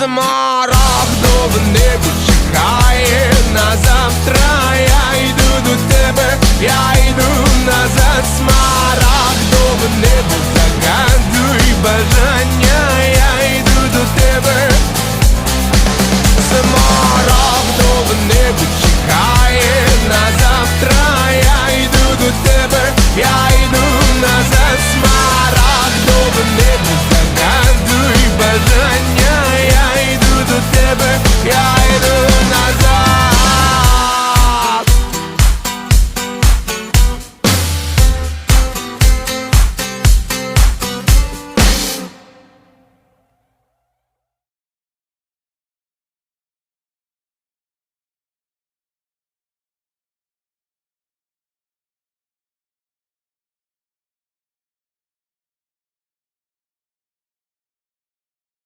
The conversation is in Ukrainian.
смарагдове небо